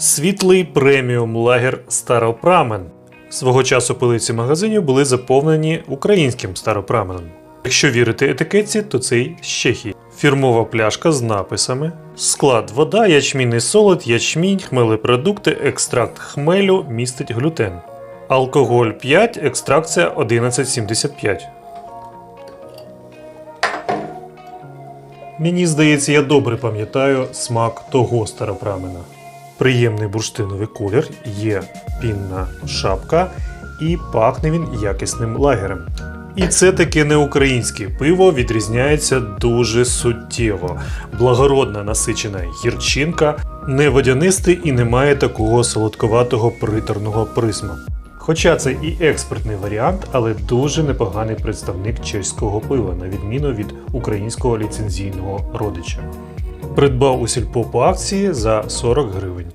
Світлий преміум лагер Старопрамен. Свого часу полиці магазинів були заповнені українським старопраменом. Якщо вірити етикетці, то цей з Чехії. Фірмова пляшка з написами: склад вода, ячмінний солод, ячмінь, хмелепродукти, екстракт хмелю містить глютен. Алкоголь 5, екстракція 1175. Мені здається, я добре пам'ятаю смак того старопрамена. Приємний бурштиновий колір, є пінна шапка і пахне він якісним лагерем. І це таке не українське пиво відрізняється дуже суттєво. Благородна насичена гірчинка, не водянисте і не має такого солодковатого приторного присмаку. Хоча це і експертний варіант, але дуже непоганий представник чеського пива, на відміну від українського ліцензійного родича. Придбав у сільпо по акції за 40 гривень.